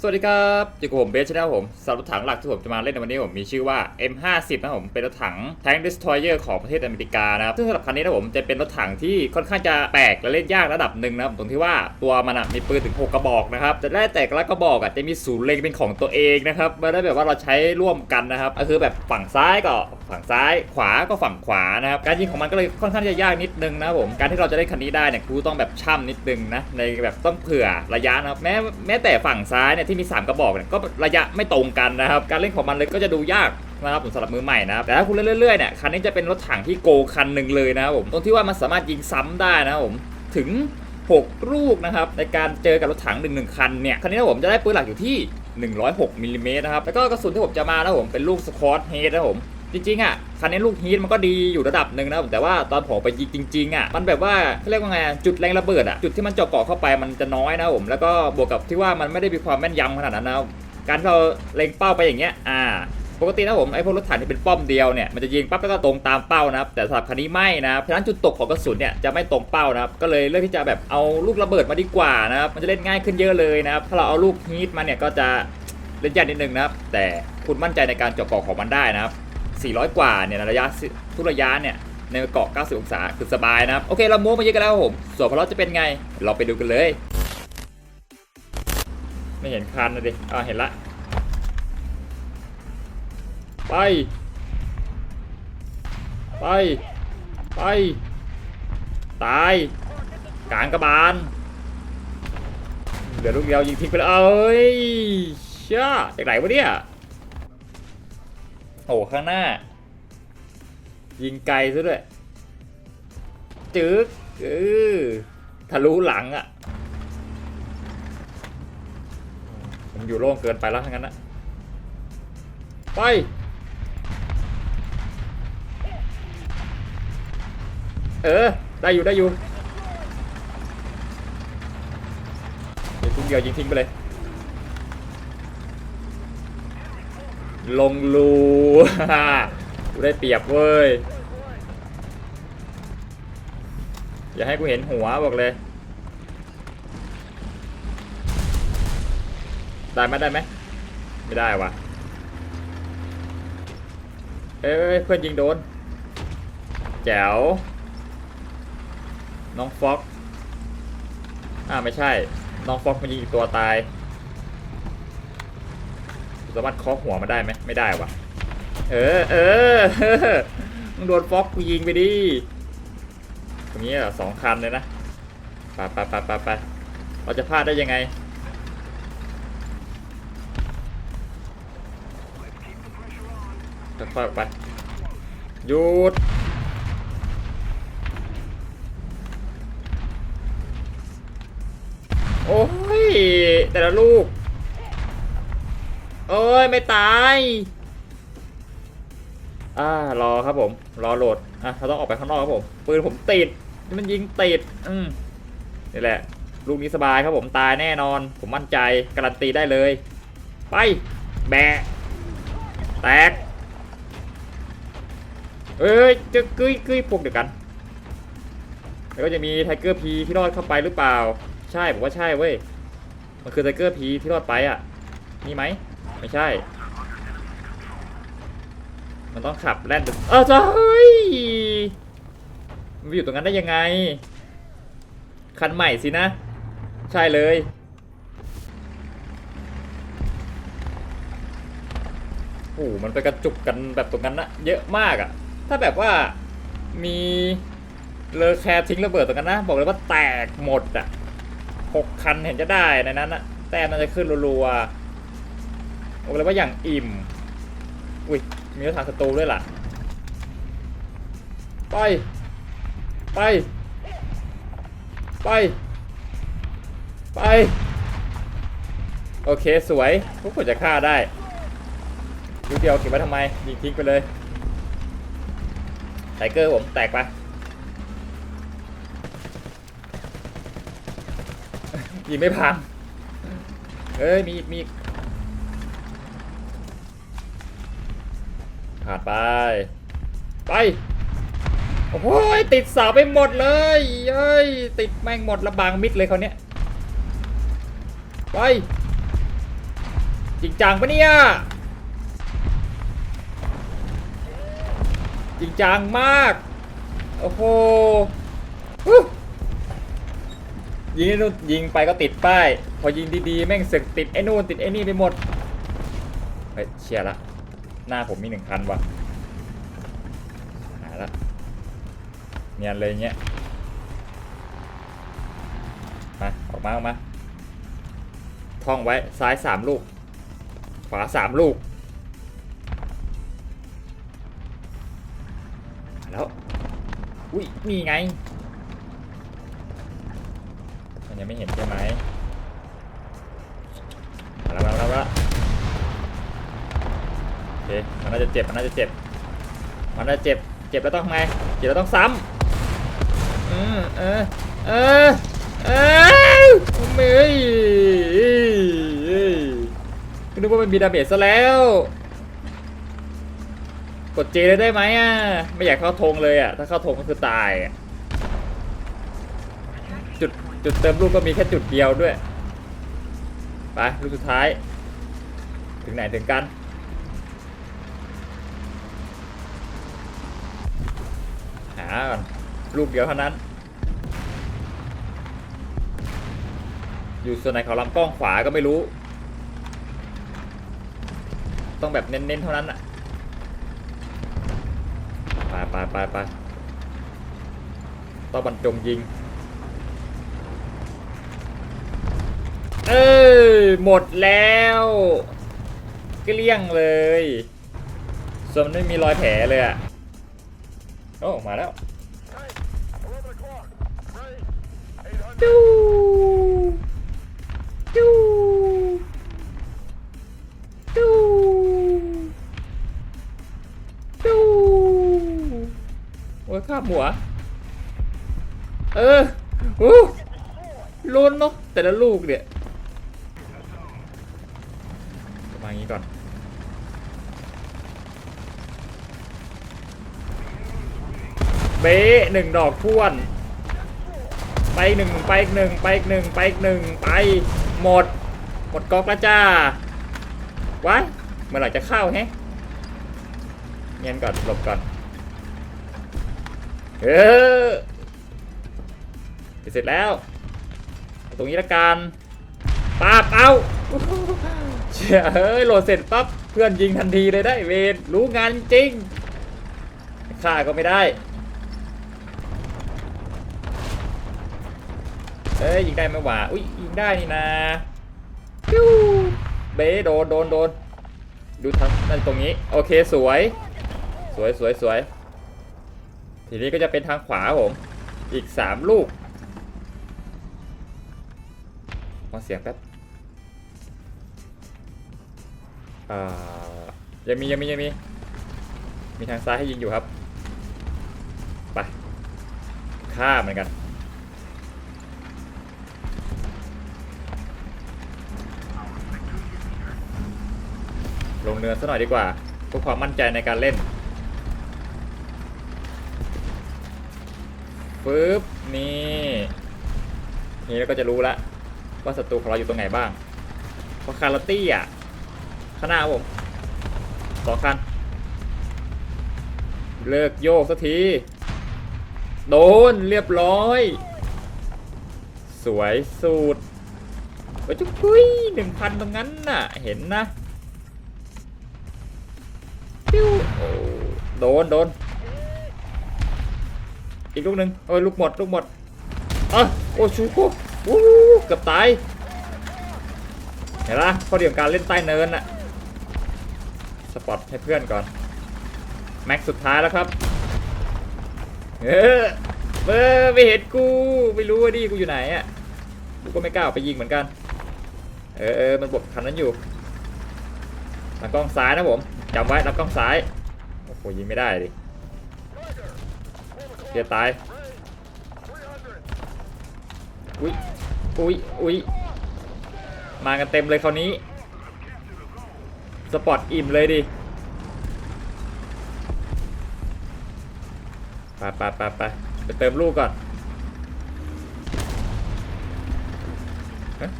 สวัสดีครับอยู่กับผมเบสชาแนลผมสำหรับรถถังหลักที่ผมจะมาเล่นในวันนี้ผมมีชื่อว่า M50 นะผมเป็นรถถัง Tank Destroyer ของประเทศอเมริกานะครับซึ่งสำหรับคันนี้นะผมจะเป็นรถถังที่ค่อนข้างจะแปลกและเล่นยากระดับหนึ่งนะครับตรงที่ว่าตัวมันมีปืนถึง 6 กระบอกนะครับจะได้แต่ละกระบอกอะจะมีศูนย์เล็งเป็นของตัวเองนะครับไม่ได้แบบว่าเราใช้ร่วมกันนะครับก็คือแบบฝั่งซ้ายก็ฝั่งซ้ายขวาก็ฝั่งขวานะครับการยิงของมันก็เลยค่อนข้างจะยากนิดนึงนะผมการที่เราจะได้คันนี้ได้เนี่ยกูต้องแบบช่ำนิดนึงนะในแบบต้องเผื่อระยะนะครับแม้แม้แต่ฝั่งซ้ายเนี่ยที่มีสามกระบอกเนี่ยก็ระยะไม่ตรงกันนะครับ การเล่นของมันเลยก็จะดูยากนะครับผมสำหรับมือใหม่นะครับแต่ถ้าคุณเล่นเรื่อยๆเนี่ยคันนี้จะเป็นรถถังที่โกคันหนึ่งเลยนะครับผมตรงที่ว่ามันสามารถยิงซ้ำได้นะครับผมถึง 6 ลูกนะครับในการเจอกับรถถัง1นึ่งคันเนี่ยคันนี้นะผมจะได้ปืนหลักอยู่ที่ 106มิลลิเมตรนะครับแล้วก็กระสุนที่ผมจะมานะผมเป็นลูกสควอตเฮดนะผม จริงๆอะคันนี้ลูกฮีทมันก็ดีอยู่ระดับหนึ่งนะแต่ว่าตอนผมไปยิงจริงๆอะมันแบบว่าเขาเรียกว่าไงจุดแรงระเบิดอะจุดที่มันเจาะเกาะเข้าไปมันจะน้อยนะผมแล้วก็บวกกับที่ว่ามันไม่ได้มีความแม่นยำขนาดนั้นนะการที่เราเล็งเป้าไปอย่างเงี้ยอ่าปกตินะผมไอ้พวกรถถังที่เป็นป้อมเดียวเนี่ยมันจะยิงปั๊บแล้วก็ตรงตามเป้านะครับแต่สำหรับคันนี้ไม่นะครับฉะนั้นจุดตกของกระสุนเนี่ยจะไม่ตรงเป้านะครับก็เลยเลือกที่จะแบบเอาลูกระเบิดมาดีกว่านะครับมันจะเล่นง่ายขึ้นเยอะเลยนะครับถ้าเราเอาลูกฮีทมาเนี่ยก็จะเล่นยากนิดนึงนะครับแต่คุณมั่นใจในการเจาะกของมันได้นะครับ 400 กว่าเนี่ยระยะทุกระยะเนี่ยในเกาะ 90 องศาคือสบายนะครับ โอเค เราโม้มาเยอะกันแล้วผมส่วนพอเราจะเป็นไง เราไปดูกันเลย ไม่เห็นคันนะดิอ่าเห็นละ ไป ไป ไป ตาย กลางกระบาลเดี๋ยวลูกเดียวยิงทิ้งไปแล้วเอ้ยเช่าจากไหนวะเนี่ย โอ้ข้างหน้า ยิงไกลซะด้วย จึ๊กเออทะลุหลังอะ่ะผมอยู่โล่งเกินไปแล้วทั้งนั้นนะไป เออ ได้อยู่ได้อยู่เดี๋ยวทุกเดียวยิงทิ้งไปเลย ลงรูกูได้เปรียบเว้ย อย่าให้กูเห็นหัวบอกเลย ได้ไหมได้ไหมไม่ได้วะเอ้ยเพื่อนยิงโดน แจ๋ว น้องฟ็อกอ่าไม่ใช่ น้องฟ็อกมันยิงอีกตัวตาย สามารถเคาะหัวมาได้ไหมไม่ได้วะเออเออมึงโดนฟ็อกกูยิงไปดิตรงนี้สองคันเลยนะไปไปไปไปไปเราจะพลาดได้ยังไงค่อยๆออกไปหยุดโอ้ยแต่ละลูก อ้ย ไม่ตาย อ่ารอครับผม รอโหลด อะเราต้องออกไปข้างนอกครับผม ปืนผมติด มันยิงติด อืมนี่แหละ ลูกนี้สบายครับผม ตายแน่นอน ผมมั่นใจ การันตีได้เลย ไป แบะ แตก เอ้ยจะกึ้ยกึ้ยพวกเดียวกัน แล้วก็จะมีไทเกอร์พีที่รอดเข้าไปหรือเปล่า ใช่ผมว่าใช่เว้ย มันคือไทเกอร์พีที่รอดไปอะ นี่ไหม ไม่ใช่ มันต้องขับแล่นดึเออจ้าเฮ้ยมันอยู่ตรงนั้นได้ยังไง คันใหม่สินะ ใช่เลยโอ้โหมันไปกระจุกกันแบบตรงนั้นนะเยอะมากอะถ้าแบบว่ามีเลอแคร์ทิ้งระเบิดตรงนั้นนะ บอกเลยว่าแตกหมดอะหกคันเห็นจะได้ในนั้นอะแต้มมันจะขึ้นรัวๆ บอกเลยว่าอย่างอิ่ม อุ้ย มีรถถังศัตรูด้วยล่ะ ไป ไป ไป ไป โอเคสวยพวกผมจะฆ่าได้ลูเดียวเก็บไว้ทำไมยิงทิ้งไปเลยไทเกอร์ผมแตกไปยิงไม่พังเอ้ยมีมี ผ่านไป ไป โอ้โหติดเสาไปหมดเลยเอ้ย ติดแม่งหมดระบางมิดเลยเขาเนี้ย ไป จริงจังปะเนี่ย จริงจังมาก โอ้โหยิงไอ้นู่นยิงไปก็ติดป้าย พอยิงดีๆ แม่งสึกติดไอ้นู่นติดไอ้นี่ไปหมด เฮ้ยเชียร์ละ หน้าผมมีหนึ่งคันว่ะหาละเนียนเลยเงี้ยมาออกมาออกมาท่องไว้ซ้ายสามลูก ขวาสามลูก แล้วอุ้ยนี่ไง มันยังไม่เห็นใช่ไหมมาแล้วมาแล้วมาแล้วโอ เคมันน่าจะเจ็บมันน่าจะเจ็บมันน่าจะเจ็บเจ็บแล้วต้องทำไงเจ็บแล้วต้องซ้ำเออเออเออเออไม่เอ้ยเอ้ยเอ้ยนึกว่ามันมีดาเมจซะแล้ว กดเจเลยได้ไหมอะไม่อยากเข้าธงเลยอะถ้าเข้าธงก็คือตายอะจุดจุดเติมลูกก็มีแค่จุดเดียวด้วยไปลูกสุดท้าย ถึงไหนถึงกันาก่อนลูกเดียวเท่านั้น อยู่ส่วนไหนของลำกล้องขวาก็ไม่รู้ ต้องแบบเน้นๆเท่านั้นอะไปไปไปไปต้องบรรจงยิง เออหมดแล้วเกลี้ยงเลย ส่วนมันไม่มีรอยแผลเลยอะโอ้ มาแล้ว จูจูจูจูโอ้ยข้ามหัว เอออู้ลุ้นเนาะแต่ละลูกเนี่ยมาอย่างนี้ก่อนเบ๊ะหนึ่งดอกพ่วน ไปหนึ่งไปอีกหนึ่งไปอีกหนึ่งไปอีกหนึ่งไปหมดหมดก๊อกแล้วจ้าว้าเมื่อไหร่จะเข้าแฮะเงียนก่อนหลบก่อนเออเสร็จแล้ว ตรงนี้ละกันปาบเอาเชี่ยเฮ้ยโหลดเสร็จปั๊บเพื่อนยิงทันทีเลยได้เวรรู้งานจริงฆ่าก็ไม่ได้ เอ้ยยิงได้ไหมวะอุ้ยยิงได้นี่นะปิ้วเบโดนโดนโดนดูทางนั่นตรงนี้โอเคสวย สวยสวยสวยทีนี้ก็จะเป็นทางขวาผมอีกสามลูกฟังเสียงแป๊บอ่ายังมียังมียังมีมีทางซ้ายให้ยิงอยู่ครับไปฆ่าเหมือนกัน ลงเนินซะหน่อยดีกว่าเพื่อความมั่นใจในการเล่นปึ๊บนี่นี่เราก็จะรู้แล้วว่าศัตรูของเราอยู่ตรงไหนบ้างพราคาราตี้อะข้างหน้าบผมสองคัน เลิกโยกสักที โดนเรียบร้อย สวยสุดโอ้ยจุ๊กุยหนึ่งพันตรงนั้นน่ะ เห็นนะ ดนโดนอีกลูกหนึ่งโอ้ยลูกหมดลูกหมดอะโอ้ชูโก้วู้เกือบตายเห็นปะข้อดีของการเล่นใต้เนินอะสปอตให้เพื่อนก่อนแม็กสุดท้ายแล้วครับเออเออไม่เห็นกูไม่รู้ว่าดิกูอยู่ไหนอะกูก็ไม่กล้าออกไปยิงเหมือนกันเออเออมันบกคันนั้นอยู่ลำกล้องซ้ายนะผมจำไว้ลำกล้องซ้าย โอ้ยิงไม่ได้ดิเสียตายอุ้ยอุ้ยอุ้ยมากันเต็มเลยคราวนี้ สปอตอิ่มเลยดิไปไปไปไปไปเติมลูกก่อนเอ๊ะ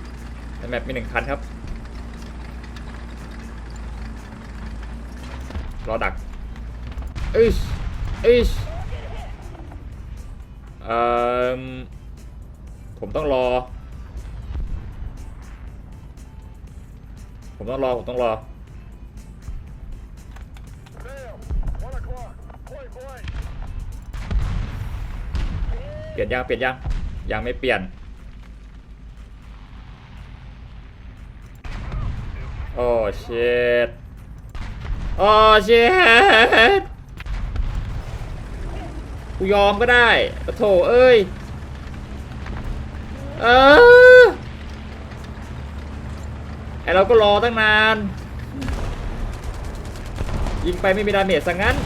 ในแมปมีหนึ่งคันครับ รอดัก เอ้ยเอ้ยเอ่อผมต้องรอ ผมต้องรอ ผมต้องรอ เปลี่ยนยัง เปลี่ยนยัง ยังไม่เปลี่ยน โอ้เชดโอ้เชด กูยอมก็ได้ปะโถเอ้ย เออไอเราก็รอตั้งนาน ยิงไปไม่มีดาเมจซะงั้น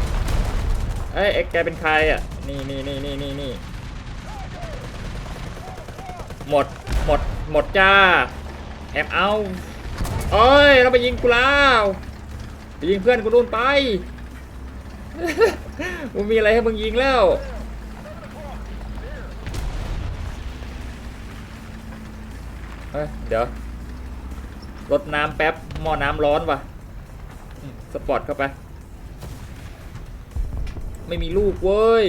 เอ้ยเอ็กแกเป็นใครอะ นี่นี่นี่นี่นี่นี่หมด หมด หมดจ้า แอบเอาเอ้ย เราไปยิงกูแล้วไปยิงเพื่อนกูนู่นไป มึงมีอะไรให้มึงยิงแล้ว เอ้ยเดี๋ยวรดน้ำแป๊บหม้อน้ำร้อนว่ะอืมสปอร์ตเข้าไป ไม่มีลูกเว้ย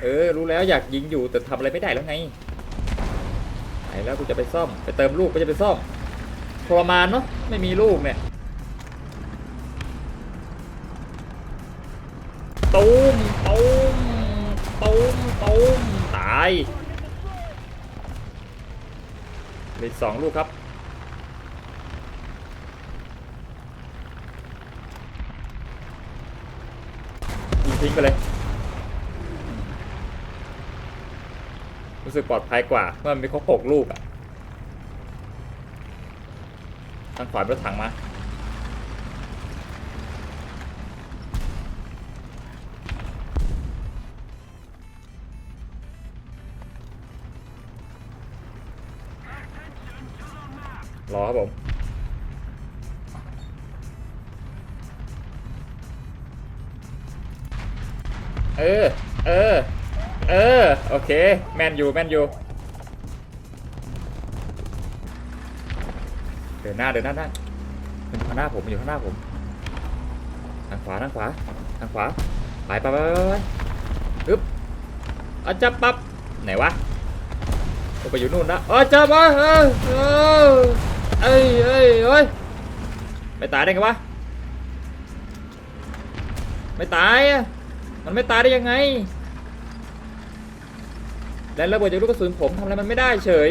เออ รู้แล้วอยากยิงอยู่แต่ทำอะไรไม่ได้แล้วไงไหนแล้วกูจะไปซ่อม ไปเติมลูกก็จะไปซ่อมทรมานเนาะไม่มีลูกเนี่ย ตูมตูมตูมตูมตายเหลือสองลูกครับยิงทิ้งไปเลย รู้สึกปลอดภัยกว่า เมื่อมีครบหกลูกอะทางขวาเป็นรถถังมา รอครับผมเออ เออ เออ โอเค แมนอยู่ แมนอยู่ เดินหน้า เดินหน้าหน้ามันอยู่ข้างหน้าผมมันอยู่ข้างหน้าผม ทางขวา ทางขวา ทางขวา ไปไปไปไปไปอึ๊บอาจับปั๊บ ไหนวะไปอยู่นู่นนะอาจับวะเออ เอ้ยเอ้ยเอ้ยไม่ตายได้ไงวะไม่ตายอะมันไม่ตายได้ยังไง แล้วระเบิดจากลูกกระสุนผมทำอะไรมันไม่ได้เฉย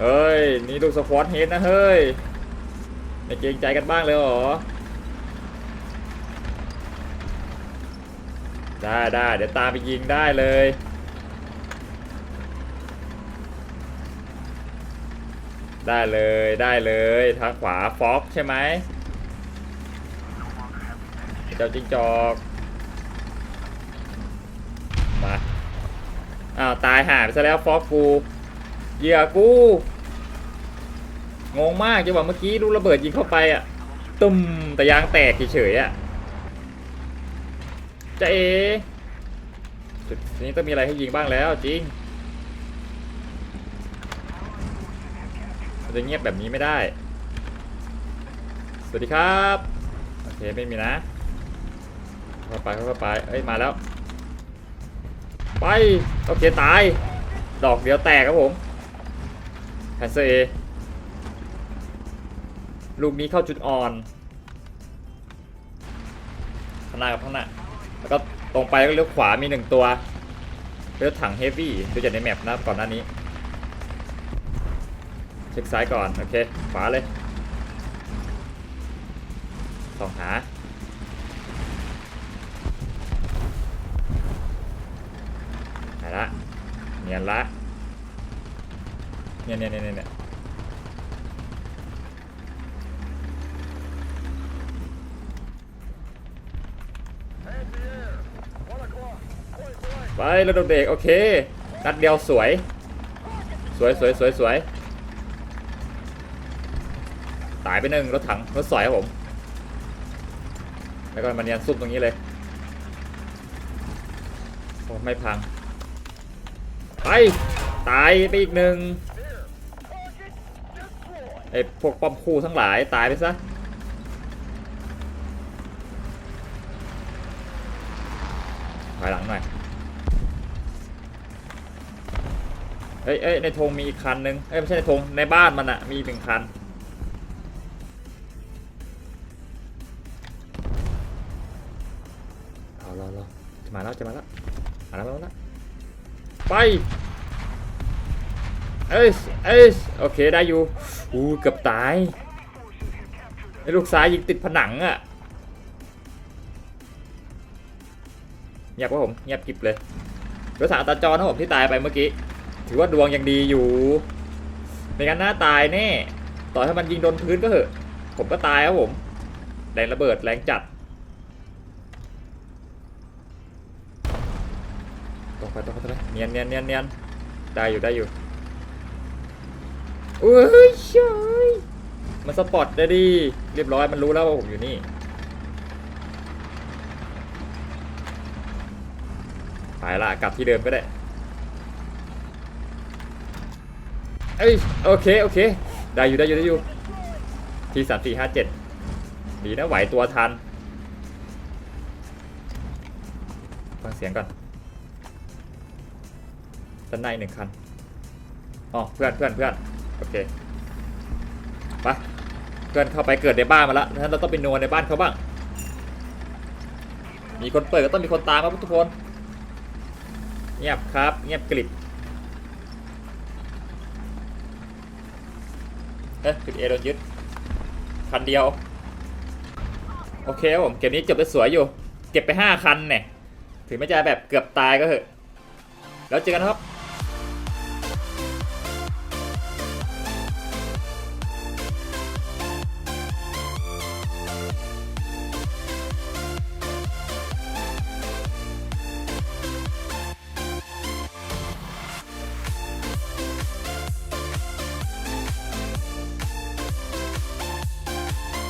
เฮ้ย นี่ลูกสควอตเฮดนะเฮ้ย ไม่เกรงใจกันบ้างเลยเหรอ ได้ได้เดี๋ยวตามไปยิงได้เลย ได้เลยได้เลยทางขวาฟ็อกใช่ไหมเจ้าจิ้งจอกมาอ้าวตายหายไปซะแล้วฟอกกูเหยื่อกูงงมากจังหวะเมื่อกี้ลูกระเบิดยิงเข้าไปอะตุ้มแต่ยางแตกเฉยๆอะจะเอจุดนี้ต้องมีอะไรให้ยิงบ้างแล้วจริงมัน จะเงียบแบบนี้ไม่ได้ สวัสดีครับ โอเคไม่มีนะเข้าไปเข้าไปเอ้ยมาแล้ว ไปโอเคตาย ดอกเดียวแตกครับผมแพนเซอร์เอลูกนี้เข้าจุดอ่อนข้างหน้ากับข้างหน้าแล้วก็ตรงไปแล้วก็เลี้ยวขวามีหนึ่งตัวเลือถังเฮฟวี่ดูจากในแมปนะก่อนหน้านี้ เช็คซ้ายก่อน โอเค ขวาเลยสองหา หาละเนียนละเนี่ยเนี่ยเนี่ยเนี่ยไปแล้วโดนเด็ก โอเคนัดเดียวสวย สวยสวยสวยสวย ตายไปหนึ่งรถถังรถสอยครับผม แล้วก็มันเนียนซุบตรงนี้เลยโอไม่พัง ไป ตายไปอีกหนึ่งไอพวกปอมคูทั้งหลายตายไปซะถอยหลังหน่อยเอ้ยเอ้ยในธงมีอีกคันหนึ่งเอ้ยไม่ใช่ในธงในบ้านมันอะมีหนึ่งคัน ไปเอ้ยเอ้ยโอเคได้อยู่อู้เกือบตายไอ้ลูกซ้ายยิงติดผนังอะเงียบว่าผมเงียบกิบเลยรถถังตาจรนะผมที่ตายไปเมื่อกี้ ถือว่าดวงยังดีอยู่ไม่งั้นหน้าตายแน่ ต่อให้มันยิงโดนพื้นก็เถอะ ผมก็ตายครับผม แรงระเบิดแรงจัด ตรง ไปตรงไปตรงไปเนียนเนียนเนียนเนียนได้อยู่ได้อยู่เอ้ยเชยมันสปอตได้ดิเรียบร้อยมันรู้แล้วว่าผมอยู่นี่ไปละกลับที่เดิมก็ได้เอ้ยโอเคโอเค ได้อยู่ได้อยู่ได้อยู่ทีสามสี่ห้าเจ็ดดีนะไหวตัวทันฟังเสียงก่อน้านในหนึ่งคันอ๋อเพื่อนเพื่อนเพื่อนโอเคไปเพื่อนเข้าไปเกิดในบ้านมาแล้วนั้นเราต้องไปนัวในบ้านเขาบ้าง มีคนเปิดก็ต้องมีคนตามครับทุกคน เงียบครับ เงียบกริบเอ๊ะจุดเอโดนยึดคันเดียว โอเคครับผมเกมนี้จบได้สวยอยู่ เก็บไป 5 คันเนี่ย ถึงไม่จะแบบเกือบตายก็เถอะ แล้วเจอกันครับ